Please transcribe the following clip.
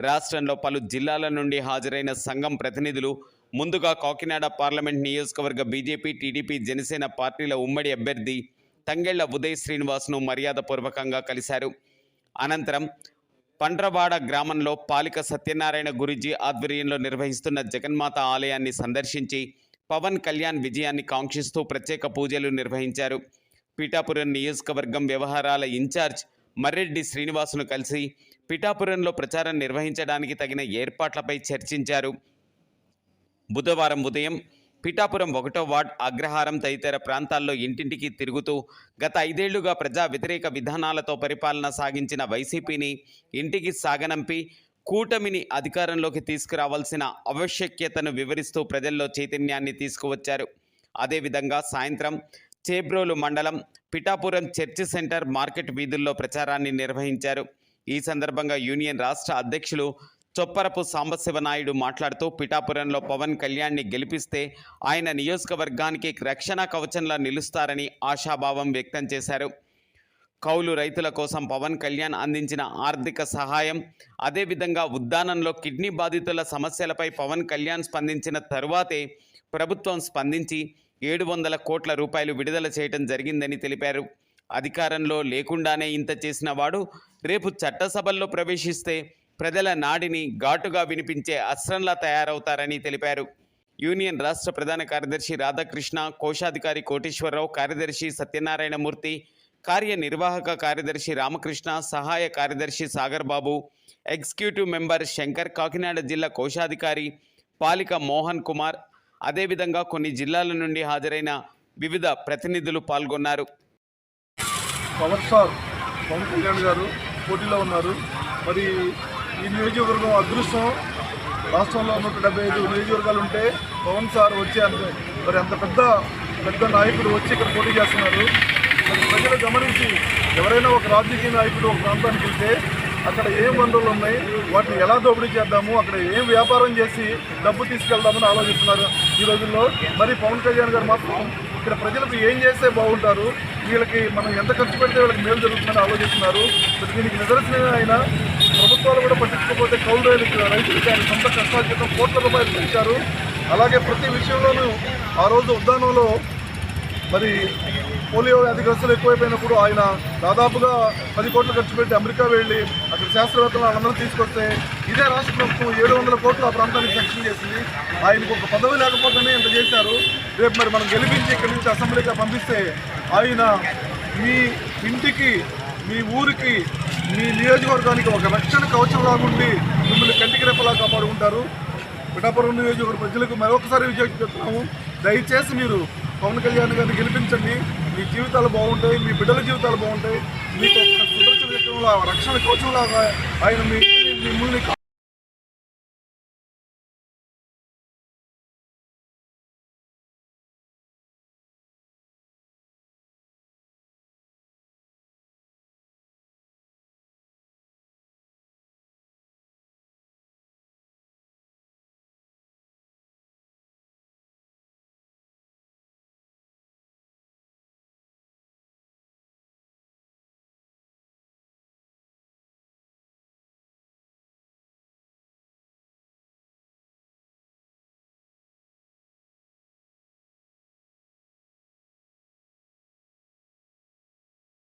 రాష్ట్రంలో పలు జిల్లాల నుండి హాజరైన సంఘం ప్రతినిధులు ముందుగా కాకినాడ పార్లమెంట్ నియోజకవర్గ బీజేపీ టీడీపీ జనసేన పార్టీల ఉమ్మడి అభ్యర్థి తంగెళ్ళ ఉదయ్ శ్రీనివాస్ను మర్యాదపూర్వకంగా కలిశారు. అనంతరం పండ్రవాడ గ్రామంలో పాలిక సత్యనారాయణ గురుజీ ఆధ్వర్యంలో నిర్వహిస్తున్న జగన్మాత ఆలయాన్ని సందర్శించి పవన్ కళ్యాణ్ విజయాన్ని కాంక్షిస్తూ ప్రత్యేక పూజలు నిర్వహించారు. పీఠాపురం నియోజకవర్గం వ్యవహారాల ఇన్ఛార్జ్ మర్రెడ్డి శ్రీనివాసును కలిసి పిఠాపురంలో ప్రచారం నిర్వహించడానికి తగిన ఏర్పాట్లపై చర్చించారు. బుధవారం ఉదయం పిఠాపురం ఒకటో వార్డ్ అగ్రహారం తదితర ప్రాంతాల్లో ఇంటింటికి తిరుగుతూ గత ఐదేళ్ళుగా ప్రజా వ్యతిరేక విధానాలతో పరిపాలన సాగించిన వైసీపీని ఇంటికి సాగనంపి కూటమిని అధికారంలోకి తీసుకురావాల్సిన ఆవశ్యకతను వివరిస్తూ ప్రజల్లో చైతన్యాన్ని తీసుకువచ్చారు. అదేవిధంగా సాయంత్రం చేబ్రోలు మండలం పిఠాపురం చర్చి సెంటర్ మార్కెట్ వీధుల్లో ప్రచారాన్ని నిర్వహించారు. ఈ సందర్భంగా యూనియన్ రాష్ట్ర అధ్యక్షులు చొప్పరపు సాంబశివనాయుడు మాట్లాడుతూ పిఠాపురంలో పవన్ కళ్యాణ్ని గెలిపిస్తే ఆయన నియోజకవర్గానికి రక్షణ కవచంలా నిలుస్తారని ఆశాభావం వ్యక్తం చేశారు. కౌలు రైతుల కోసం పవన్ కళ్యాణ్ అందించిన ఆర్థిక సహాయం అదేవిధంగా ఉద్దానంలో కిడ్నీ బాధితుల సమస్యలపై పవన్ కళ్యాణ్ స్పందించిన తరువాతే ప్రభుత్వం స్పందించి ఏడు వందల కోట్ల రూపాయలు విడుదల చేయడం జరిగిందని తెలిపారు. అధికారంలో లేకుండానే ఇంత చేసిన వాడు రేపు చట్టసభల్లో ప్రవేశిస్తే ప్రజల నాడిని ఘాటుగా వినిపించే అస్త్రంలా తయారవుతారని తెలిపారు. యూనియన్ రాష్ట్ర ప్రధాన కార్యదర్శి రాధాకృష్ణ కోశాధికారి కోటేశ్వరరావు కార్యదర్శి సత్యనారాయణమూర్తి కార్యనిర్వాహక కార్యదర్శి రామకృష్ణ సహాయ కార్యదర్శి సాగర్ బాబు ఎగ్జిక్యూటివ్ మెంబర్ శంకర్ కాకినాడ జిల్లా కోశాధికారి పాలిక మోహన్ కుమార్ అదేవిధంగా కొన్ని జిల్లాల నుండి హాజరైన వివిధ ప్రతినిధులు పాల్గొన్నారు. పవర్ స్టార్ పవన్ కళ్యాణ్ గారు పోటీలో ఉన్నారు. మరి ఈ నియోజకవర్గం అదృష్టం రాష్ట్రంలో నూట డెబ్బై ఐదు నియోజకవర్గాలు ఉంటే పవన్ సార్ వచ్చే అంత మరి అంత పెద్ద పెద్ద నాయకుడు వచ్చి ఇక్కడ పోటీ చేస్తున్నారు. మరి ప్రజలు గమనించి ఎవరైనా ఒక రాజకీయ నాయకుడు ఒక ప్రాంతానికి వెళ్తే అక్కడ ఏం వనరులు ఉన్నాయి? వాటిని ఎలా దోపిడీ చేద్దాము? అక్కడ ఏం వ్యాపారం చేసి డబ్బు తీసుకెళ్దామని ఆలోచిస్తున్నారు ఈ రోజుల్లో? మరి పవన్ కళ్యాణ్ గారు మాత్రం ఇక్కడ ప్రజలకు ఏం చేస్తే బాగుంటారు? వీళ్ళకి మనం ఎంత ఖర్చు పెడితే వీళ్ళకి మేలు జరుగుతుందని ఆలోచిస్తున్నారు. దీనికి నిదర్శనమే ఆయన ప్రభుత్వాలు కూడా పట్టించుకోకపోతే కౌలు రైతులకు రైతులకి ఆయన సొంత కష్టాల క్రితం కోట్ల రూపాయలు పెంచారు. అలాగే ప్రతి విషయంలోనూ ఆ రోజు ఉద్దానంలో మరి పోలియో వ్యాధిగ్రస్తులు ఎక్కువైపోయినప్పుడు ఆయన దాదాపుగా పది కోట్లు ఖర్చు పెట్టి అమెరికా వెళ్ళి అక్కడ శాస్త్రవేత్తలు అందరూ తీసుకొస్తే ఇదే రాష్ట్ర ప్రభుత్వం ఏడు వందల కోట్లు ఆ ప్రాంతానికి సెక్షన్ చేసింది. ఆయనకు ఒక పదవి లేకపోతేనే ఇంత చేశారు. రేపు మరి మనం గెలిపించి ఇక్కడి నుంచి అసెంబ్లీగా పంపిస్తే ఆయన మీ ఇంటికి మీ ఊరికి మీ నియోజకవర్గానికి ఒక రక్షణ కవచం లాగుండి మిమ్మల్ని కంటికి రెప్పలా కాపాడుకుంటారు. పిఠాపురం నియోజకవర్గ ప్రజలకు మరొకసారి విజయం చెప్తున్నాము దయచేసి మీరు పవన్ కళ్యాణ్ గారిని గెలిపించండి. మీ జీవితాలు బాగుంటాయి మీ బిడ్డల జీవితాలు బాగుంటాయి. మీకు సురక్షణ రక్షణ కోచంలాగా ఆయన మీ మిమ్మల్ని